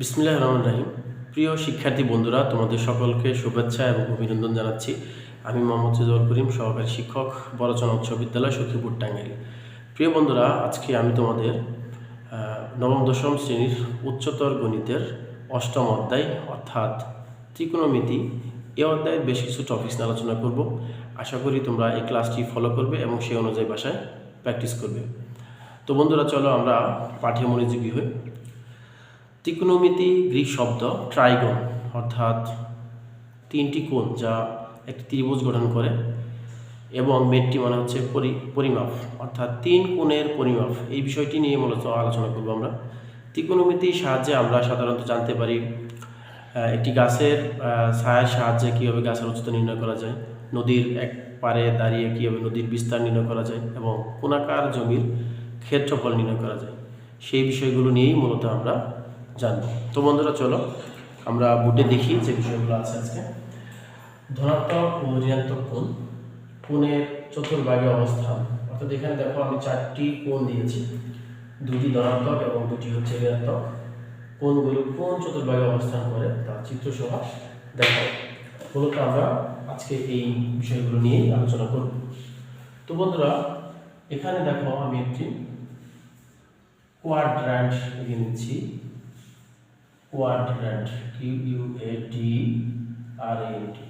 বিসমিল্লাহ রহমান রাহিম। প্রিয় শিক্ষার্থী বন্ধুরা, তোমাদের সকলকে শুভেচ্ছা এবং অভিনন্দন জানাচ্ছি। আমি মোহাম্মদ সিজুল করিম, সহকারী শিক্ষক বড়চনা উচ্চ বিদ্যালয়, সখীপুর, টাঙ্গাইল। প্রিয় বন্ধুরা, আজকে আমি তোমাদের নবম, দশম শ্রেণির উচ্চতর গণিতের অষ্টম অধ্যায়, অর্থাৎ ত্রিকোণমিতি, এ অধ্যায়ের বেশ কিছু টপিক্স নিয়ে আলোচনা করব। আশা করি তোমরা এই ক্লাসটি ফলো করবে এবং সেই অনুযায়ী বাসায় প্র্যাকটিস করবে। তো বন্ধুরা, চলো আমরা পাঠ্য মনোযোগী হই। ত্রিকোণমিতি গ্রিক শব্দ ট্রাইগন, অর্থাৎ তিনটি কোণ যা একটি ত্রিভুজ গঠন করে এবং মেটটি মানে হচ্ছে পরি, পরিমাপ, অর্থাৎ তিন কোণের পরিমাপ। এই বিষয়টি নিয়ে মূলত আলোচনা করব আমরা। ত্রিকোণমিতির সাহায্যে আমরা সাধারণত জানতে পারি একটি গাছের ছায়ার সাহায্যে কীভাবে গাছের উচ্চতা নির্ণয় করা যায়, নদীর এক পারে দাঁড়িয়ে কীভাবে নদীর বিস্তার নির্ণয় করা যায় এবং কোনাকার জমির ক্ষেত্রফল নির্ণয় করা যায়। সেই বিষয়গুলো নিয়েই মূলত আমরা জানব তো বন্ধুরা চলো, আমরা বুটে দেখি যে বিষয়গুলো আছে আজকে। ধনাত্মক ও ঋণাত্মক কোণ, কোণের চতুর্ভাগে অবস্থান। অর্থাৎ এখানে দেখো আমি চারটি কোণ দিয়েছি। দুটি ধনাত্মক এবং দুটি হচ্ছে ঋণাত্মক। কোণগুলো কোন চতুর্ভাগে অবস্থান করে তা চিত্রসহ দেখো মূলত আমরা আজকে এই বিষয়গুলো নিয়েই আলোচনা করব। তো বন্ধুরা, এখানে দেখো আমি একটি কোয়াড্র্যান্ট এগিয়ে নিচ্ছি। Quadrant Q U A D R N T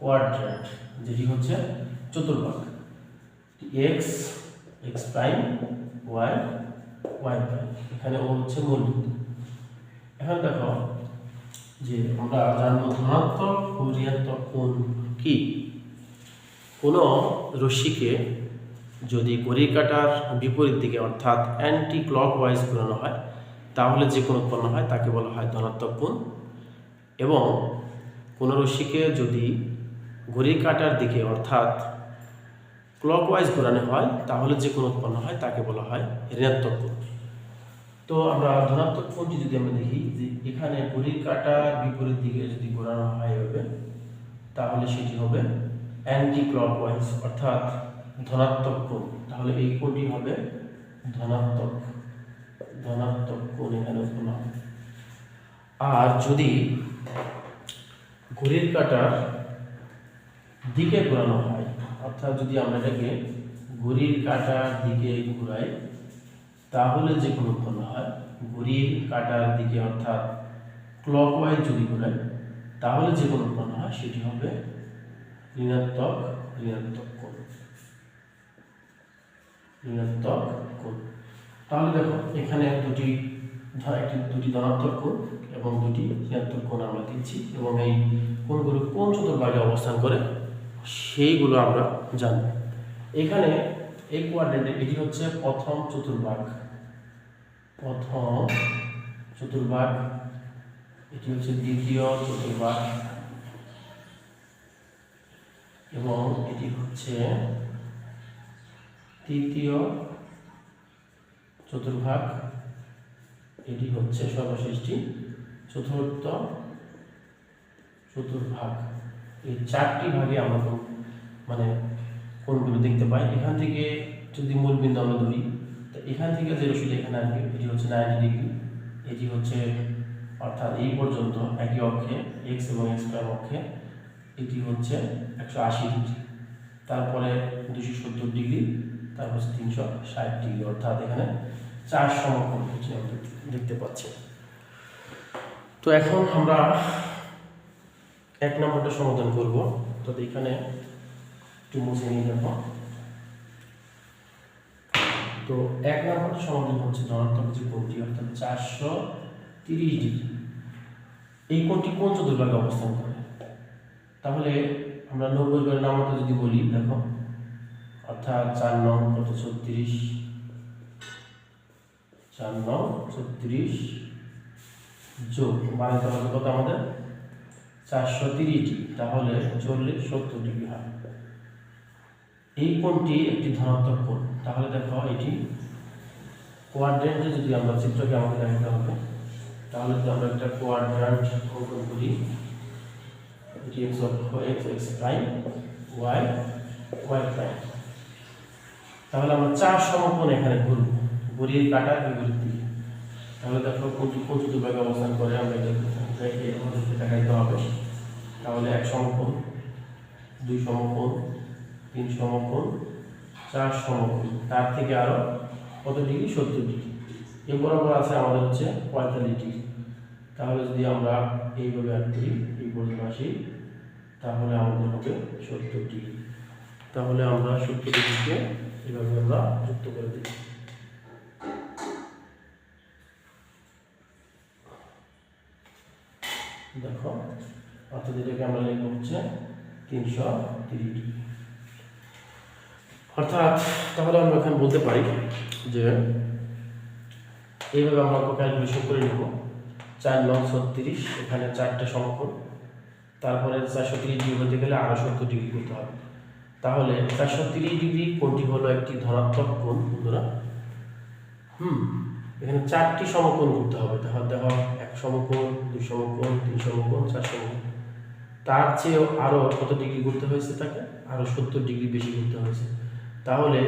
quadrant যেটি হচ্ছে চতুর্ভাগ x x prime Y Y prime এখানে ও হচ্ছে মূলবিন্দু এখন দেখো যে আমরা জানব ধনাত্মক ও ঋণাত্মক কোণ কি? কোনো রশ্মিকে যদি ঘড়ির কাঁটার বিপরীত দিকে, অর্থাৎ অ্যান্টি ক্লক ওয়াইজ ঘোরানো হয় তাহলে যে কোনো উৎপন্ন হয়, তাকে বলা হয় ধনাত্মক কোণ এবং কোনো রশ্মিকে যদি ঘড়ির কাঁটার দিকে অর্থাৎ ক্লক ওয়াইজ ঘোরানো হয়, তাহলে যে কোনো উৎপন্ন হয়, তাকে বলা হয় ঋণাত্মক কোণ তো আমরা ধনাত্মক কোণটি যদি আমরা দেখি, যে এখানে ঘড়ির কাঁটার বিপরীত দিকে যদি ঘোরানো হয় এভাবে, তাহলে সেটি হবে অ্যান্টি ক্লক ওয়াইজ অর্থাৎ ধনাত্মক কোণ তাহলে এই কোণটি হবে ধনাত্মক কোণ এখানে উৎপন্ন হবে আর যদি ঘড়ির কাঁটার দিকে ঘোরানো হয়, অর্থাৎ যদি আমরা এটাকে ঘড়ির কাঁটার দিকে ঘুরাই, তাহলে যে কোন উৎপন্ন হয়। ঘড়ির কাটার দিকে অর্থাৎ ক্লকওয়াইজ যদি ঘুরাই, তাহলে যে কোন উৎপন্ন হয়, সেটি হবে ঋণাত্মক ঋণাত্মক কোণ। ঋণাত্মক কোণ। তাহলে দেখো, এখানে দুটি একটি, দুটি ধনাত্মক কোণ এবং দুটি ঋণাত্মক কোণ আমরা দিচ্ছি এবং এই কোণগুলো কোন চতুর্ভাগে অবস্থান করে, সেইগুলো আমরা জানব। এখানে এই কোয়াড্রেন্টে এটি হচ্ছে প্রথম চতুর্ভাগ। প্রথম চতুর্ভাগ, এটি হচ্ছে দ্বিতীয় চতুর্ভাগ এবং এটি হচ্ছে তৃতীয় চতুর্ভাগ। এটি হচ্ছে সর্বশেষটি চতুর্থ চতুর্ভাগ। এই চারটি ভাগে আমরা মানে কোনগুলো দেখতে পাই? এখান থেকে যদি মূল বিন্দু আমরা ধরি, তো এখান থেকে যে রশিটা এখানে আসবে, এটি হচ্ছে নাইনটি ডিগ্রি এটি হচ্ছে, অর্থাৎ এই পর্যন্ত একই অক্ষে এক্স এবং এক্স প্রাইম অক্ষে, এটি হচ্ছে একশো আশি ডিগ্রি তারপরে দুশো সত্তর ডিগ্রি তারপর তিনশো ষাট ডিগ্রি অর্থাৎ এখানে চার সমকোণ দেখতে পাচ্ছি তো এখন আমরা এক নম্বরটা সমাধান করব। তো এখানে একটু মুছে নিয়ে যাব তো এক নম্বরটা সমাধান হচ্ছে ধনাত্মক যে কোণটি, অর্থাৎ চারশো তিরিশ ডিগ্রি। এই কোণটি কোন চতুর্ভাগে অবস্থান করে? তাহলে আমরা নব্বই করে নামাতে যদি বলি, দেখো, অর্থাৎ চার নং কত? ছত্রিশ। চার নং ছত্রিশ যোগ বানাতে হবে কত আমাদের? চারশো তিরিশ, তাহলে চল্লিশ, সত্তর ডিগ্রি হয়। এই কোণটি একটি ধনাত্মক কোণ। তাহলে দেখো এটি কোয়াড্রেন্টে যদি আমরা চিত্রকে আমাকে দেখাতে হবে, তাহলে যদি আমরা একটা কোয়াড্রান্ট অঙ্কন করি, এটি এক্স অক্ষ X X prime Y Y prime তাহলে আমরা চার সমকোণ এখানে ঘুরব ঘুরিয়ে কাটার বিপরীত তাহলে দেখো কোন কোন চতুর্ভাগে অবস্থান করে, আমরা এটা দেখে আমাদেরকে দেখাইতে হবে? তাহলে এক সমকোণ, দুই সমকোণ, তিন সমকোণ, চার সমকোণ। তার থেকে আরও কত ডিগ্রি? সত্তর ডিগ্রি। এ বরাবর আছে আমাদের হচ্ছে পঁয়তাল্লিশ ডিগ্রি। তাহলে যদি আমরা এইভাবে আর করি, এই পর্যন্ত আসি, তাহলে আমাদের হবে সত্তর ডিগ্রি। তাহলে আমরা সত্তর ডিগ্রিকে এইভাবে আমরা যুক্ত করে দিই। দেখো, অর্থাৎ এটাকে আমরা লিখব হচ্ছে তিনশো তিরিশ। অর্থাৎ তাহলে আমরা এখানে বলতে পারি যে এইভাবে আমরা ক্যালকুলেশন করে নেব। চার নং ছত্রিশ, এখানে চারটে সমকোণ। তারপরে চারশো তিরিশ ডিগ্রি হতে গেলে আরও সত্তর ডিগ্রি করতে হবে। তাহলে চারশো তিরিশ ডিগ্রি কোণটি হলো একটি ধনাত্মক কোণ, বন্ধুরা? হুম এখানে চারটি সমকোণ করতে হবে। তাহলে দেখো এক সমকোণ, দুই সমকোণ, তিন সমকোণ, চার সমকোণ। তার চেয়েও আরও কত ডিগ্রি করতে হয়েছে তাকে? আরও সত্তর ডিগ্রি বেশি করতে হয়েছে। তাহলে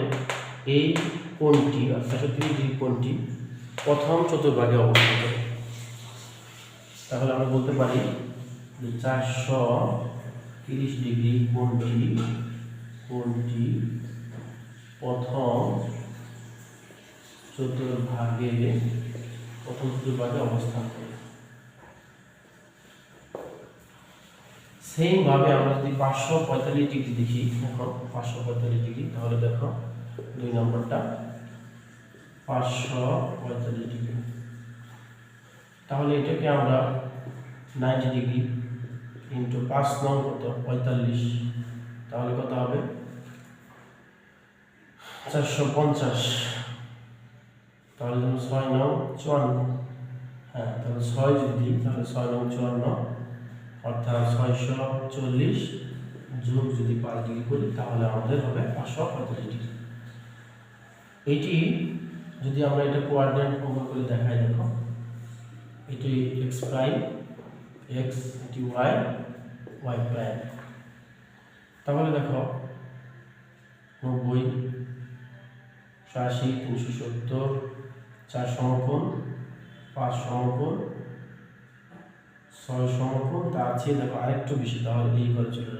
এই কোণটি, অর্থাৎ তিরিশ ডিগ্রি কোণটি প্রথম চতুর্ভাগে অবস্থান করে তাহলে আমরা বলতে পারি যে চারশো তিরিশ ডিগ্রি কোণটি কোণটি প্রথম চতুর্ভাগে প্রথম চতুর্ভাগে অবস্থান করে। সেম ভাবে আমরা যদি পাঁচশো পঁয়তাল্লিশ ডিগ্রি দেখি, দেখো, পাঁচশো পঁয়তাল্লিশ ডিগ্রি তাহলে দেখো, দুই নম্বরটা, পাঁচশো পঁয়তাল্লিশ ডিগ্রি তাহলে এটাকে আমরা নাইনটি ডিগ্রি ইন্টু পাঁচ নং কত? পঁয়তাল্লিশ। তাহলে কত হবে? চারশো পঞ্চাশ। ছয় নং চুয়ান্ন। হ্যাঁ তাহলে ছয় যদি, তাহলে ছয় নং চুয়ান্ন। অর্থাৎ ছয়শো চল্লিশ যোগ যদি পাঁচ ডিগ্রি করি, তাহলে আমাদের হবে পাঁচশো পঁয়তাল্লিশ ডিগ্রি। এটি যদি আমরা এটা কোয়ার্ডিনেট প্রমাণ করে দেখাই, দেখো। এটি এক্স প্রাইম এক্স এটি ওয়াই ওয়াই প্রাইম। তাহলে দেখো, নব্বই আশি তিনশো সত্তর চার সমকোণ পাঁচ সমকোণ ছয় সমকোণ তার চেয়ে দেখো আরেকটু বেশি, তাহলে এই করে চলে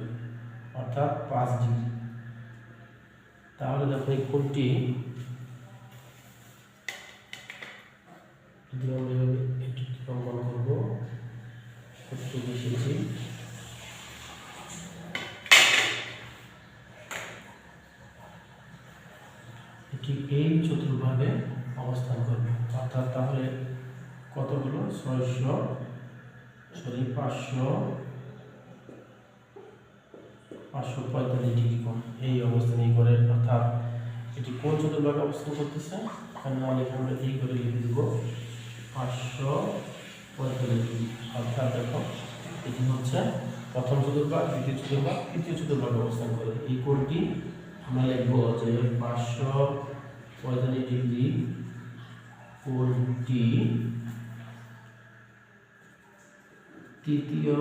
অর্থাৎ পাঁচ ডিগ্রি। তাহলে দেখো এই কোণটি যদি আমরা করব বেশিছি এটি এই চতুর্ভাগে অবস্থান করবে। অর্থাৎ তাহলে কতগুলো? ছয়শো, সরি, পাঁচশো পাঁচশো পঁয়তাল্লিশ ডিগ্রি কোণ। এই অবস্থানে এই করে, অর্থাৎ এটি কোন চতুর্ভাগে অবস্থান করতেছে? এখানে না লিখে আমরা এই করে লিখে দেবো, পাঁচশো পঁয়তাল্লিশ ডিগ্রি। অর্থাৎ দেখো, এটি হচ্ছে প্রথম চতুর্ভাগ, দ্বিতীয় চতুর্ভাগ, তৃতীয় চতুর্ভাগে অবস্থান করে। এই কোণটি আমরা লিখব যে পাঁচশো পঁয়তাল্লিশ ডিগ্রি কোণটি তৃতীয়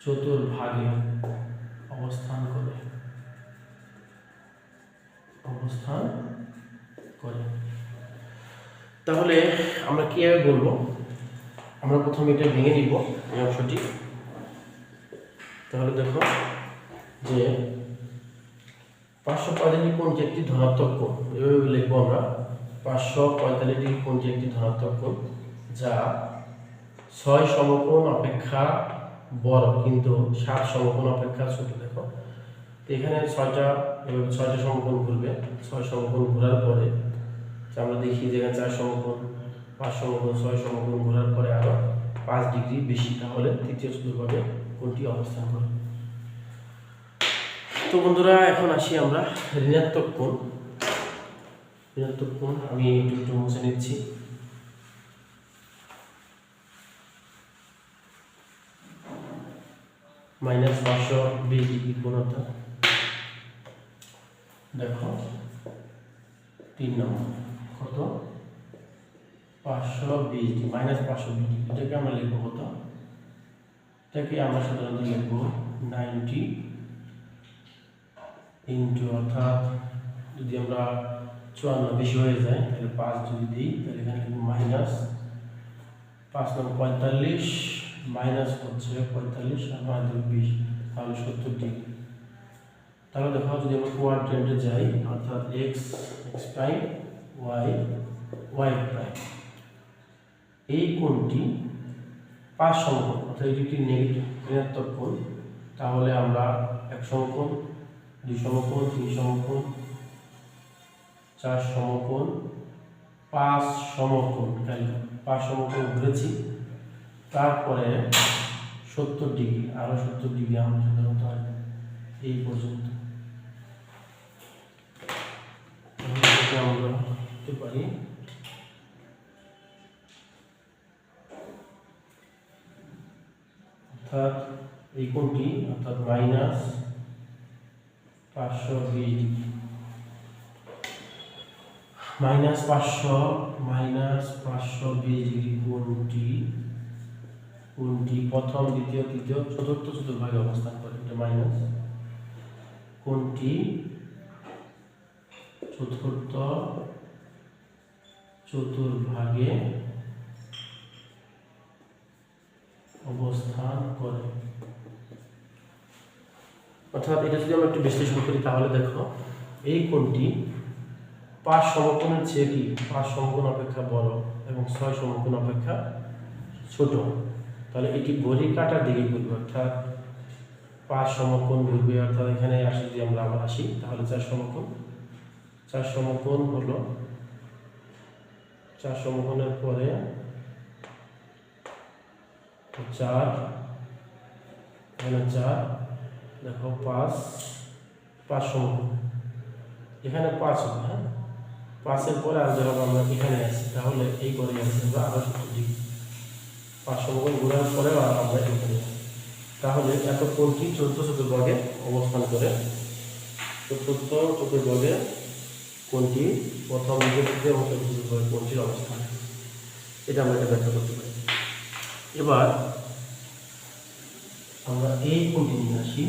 চতুর্ভাগে অবস্থান করে। অবস্থান করে। তাহলে আমরা কীভাবে বলব? আমরা প্রথমে এটা ভেঙে নিব এই অংশটি। তাহলে দেখো যে পাঁচশো পঁয়তাল্লিশ কোণটি একটি ধনাত্মক কোণ, এভাবে লিখব আমরা। পাঁচশো পঁয়তাল্লিশ ডিগ্রি কোণটি একটি ধনাত্মক কোণ, যা ছয় সমকোণ অপেক্ষা বড়, কিন্তু সাত সমকোণ অপেক্ষা ছোট, দেখো। এখানে ছয়টা, এভাবে ছয়টা সমকোণ ঘুরবে। ছয় সমকোণ ঘোরার পরে আমরা দেখি যে এখানে চার সমকোণ, পাঁচ সমকোণ, ছয় সমকোণ ঘোরার পরে আরও পাঁচ ডিগ্রি বেশি, তাহলে তৃতীয় চতুর্ভাগে কোনটি অবস্থান করে তো বন্ধুরা, এখন আসি আমরা ঋণাত্মক কোণ। কোণ আমি একটু একটু মুছে নিচ্ছি। মাইনাস পাঁচশো বিশ ডিগ্রি দেখো, তিন নম্বর, কত? পাঁচশো বিশ মাইনাস পাঁচশো বিশ ডিগ্রি। এটাকে আমরা লিখব কত? এটাকে আমরা সাধারণত লিখব নাইনটি ইন্টু অর্থাৎ যদি আমরা চুয়ান্ন বেশি হয়ে যায়, তাহলে পাঁচ যদি দিই তাহলে এখানে কিন্তু মাইনাস পাঁচ নম্বর পঁয়তাল্লিশ মাইনাস হচ্ছে পঁয়তাল্লিশ, আর নয় দুই বিশ, তাহলে সত্তর ডিগ্রি তাহলে দেখো যদি আমরা কোয়াড্রেন্টে যাই, অর্থাৎ X X prime Y Y prime এই কোণটি পাঁচ সমকোণ অর্থাৎ এটি একটি নেগেটিভ ঋণাত্মক কোণ। তাহলে আমরা এক সমকোণ দুই সমকোণ তিন সমকোণ চার সমকোণ, পাঁচ সমকোণ, তাই পাঁচ সমকোণ ঘুরেছি। তারপরে সত্তর ডিগ্রি আরও সত্তর ডিগ্রি আমরা সাধারণত হয় এই পর্যন্ত। আমরা করতে পারি। অর্থাৎ এই কোণটি, অর্থাৎ মাইনাস পাঁচশো বিশ মাইনাস পাঁচশো মাইনাস পাঁচশো বিশ ডিগ্রি কোণটি কোণটি প্রথম, দ্বিতীয়, তৃতীয়, চতুর্থ, চতুর্ভাগে অবস্থান করে, এটা মাইনাস। কোণটি চতুর্থ, চতুর্ভাগে অবস্থান করে। অর্থাৎ এটা যদি আমরা একটু বিশ্লেষণ করি, তাহলে দেখো, এই কোণটি পাঁচ সমকোণের চেয়ে কি পাঁচ সমকোণ অপেক্ষা বড় এবং ছয় সমকোণ অপেক্ষা ছোট। তাহলে এটি ঘড়ি কাটার দিকে ঘুরবে, অর্থাৎ পাঁচ সমকোণ ঘুরবে, অর্থাৎ এখানে আসি যদি আমরা আবার আসি, তাহলে চার সমকোণ চার সমকোণ হলো, চার সমকোণের পরে চার, এখানে চার, দেখো পাঁচ পাঁচ সমকোণ। এখানে পাঁচ হবে হ্যাঁ? পাঁচের পরে আর যখন আমরা এখানে আসি তাহলে এই করে আসি আমরা আরও সত্তর ডিগ্রি পাঁচ সমকোণ ঘোরার পরে আর আমরা এখানে আসি তাহলে এত কোণটি চতুর্থ চতুর্ভাগে অবস্থান করে। চতুর্থ চতুর্ভাগে কোনটি প্রথম এবং চতুর্থ চতুর্ভাগে কোনটির অবস্থান। এটা আমরা এটা ব্যাখ্যা করতে পারি। এবার আমরা এই কোণটি নিয়ে আসি,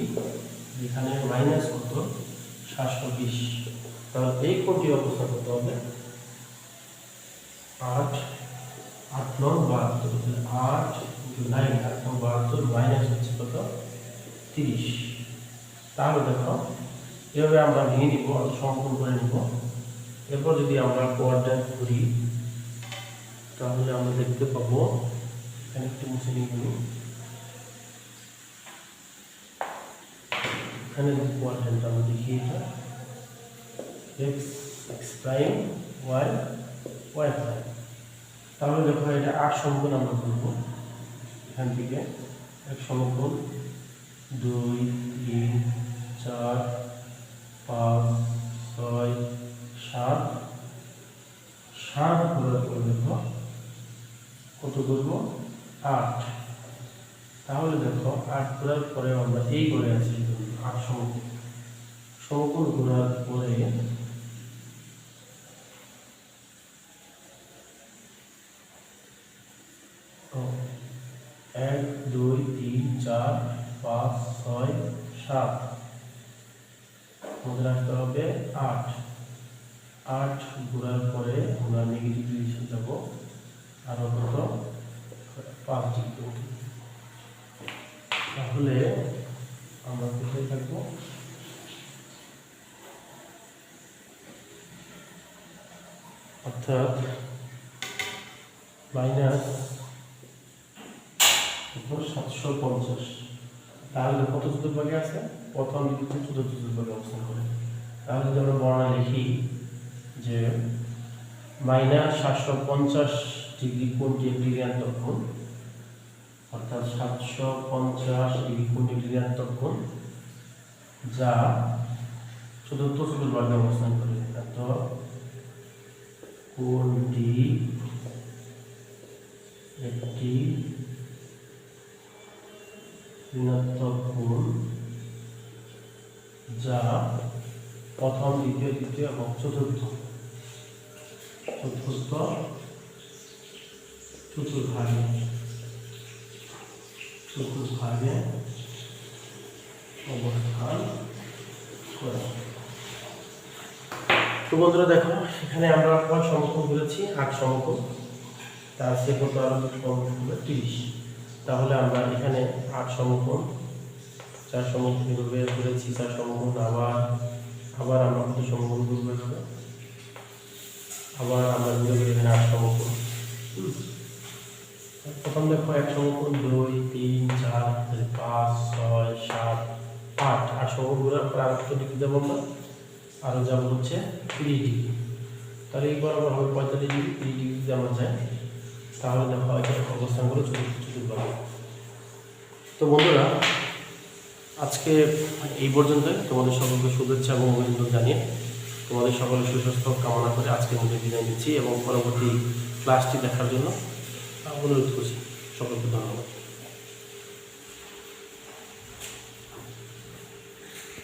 যেখানে মাইনাস কত? সাতশো বিশ। তাহলে এই কোণটির অবস্থা করতে হবে। আট আট নং বাহাত্তর আট নাইন আট নং বাহাত্তর মাইনাস হচ্ছে কত? তিরিশ। তাহলে দেখো, এভাবে আমরা ভেঙে নিব, সম্পূর্ণ করে নিব। এরপর যদি আমরা কোয়ার্ড্রেন্ট করি, তাহলে আমরা দেখতে পাবো, এখানে একটু মুছে নিয়ে এখানে যে কোয়ার্ড্রেন্ট আমরা দেখি এটা X X prime Y Y prime তাহলে দেখো এটা আট সমকোণ আমরা করব এখান থেকে। এক সমকোণ, দুই, তিন, চার, পাঁচ, ছয়, সাত। সাত ঘোরার পর দেখো কত করব আট। তাহলে দেখো আট ঘোরার পরে আমরা এই করে আছি, আট সমকোণ। সমকোণ ঘোরার পরে ও, এক দুই তিন চার পাঁচ ছয় সাত। আমাদের আসতে হবে আট। আট ঘোরার পরে আমরা নেগেটিভ ডিরেকশন যাব। আরও কত পাঁচ ডিগ্রি। তাহলে আমরা কোথায় থাকব? অর্থাৎ মাইনাস সাতশো পঞ্চাশ। তাহলে কত চতুর্ভাগে আছে? প্রথম দ্বিতীয় চতুর্থ চতুর্ভাগে অবস্থান করে। তাহলে যদি আমরা বর্ণনা লিখি যে মাইনাস সাতশো পঞ্চাশ ডিগ্রি কোণটি একটি ঋণাত্মক অর্থাৎ সাতশো পঞ্চাশ ডিগ্রি কোণটি একটি ঋণাত্মক যা চতুর্থ চতুর্ভাগে অবস্থান করে। এত কোণটি একটি ঋণাত্মক কোণ যা প্রথম, দ্বিতীয়, তৃতীয় এবং চতুর্থ। চতুর্থ, চতুর্ভাগে। চতুর্ভাগে অবস্থান করে। তো বন্ধুরা, দেখো, এখানে আমরা কয় সমকোণ করেছি? আট সমকোণ। তার সে কত আরও সমকোণ তিরিশ। তাহলে আমরা এখানে আট সমকোণ, চার সমকোণ বের করেছি, চার সমকোণ আবার আবার আমরা কত সমকোণ করব? এভাবে আবার আমরা ঘুরে এখানে আট সমকোণ। প্রথম দেখো এক সমকোণ, দুই, তিন, চার, পাঁচ, ছয়, সাত, আট। আট সমকোণ আর কত ডিগ্রি যাব আমরা? আরও যাব হচ্ছে তিরিশ ডিগ্রি। তাহলে এই বরাবর হবে পঁয়তাল্লিশ ডিগ্রি, তিরিশ ডিগ্রি আমরা যাই। তাহলে দেখো এখানে অবস্থানগুলো চতুর্থ তো বন্ধুরা, আজকে এই পর্যন্তই। তোমাদের সকলকে শুভেচ্ছা এবং অভিনন্দন জানিয়ে তোমাদের সকলের সুস্বাস্থ্য কামনা করে আজকে মধ্যে বিদায় নিচ্ছি এবং পরবর্তী ক্লাসটি দেখার জন্য অনুরোধ করছি। সকলকে ধন্যবাদ।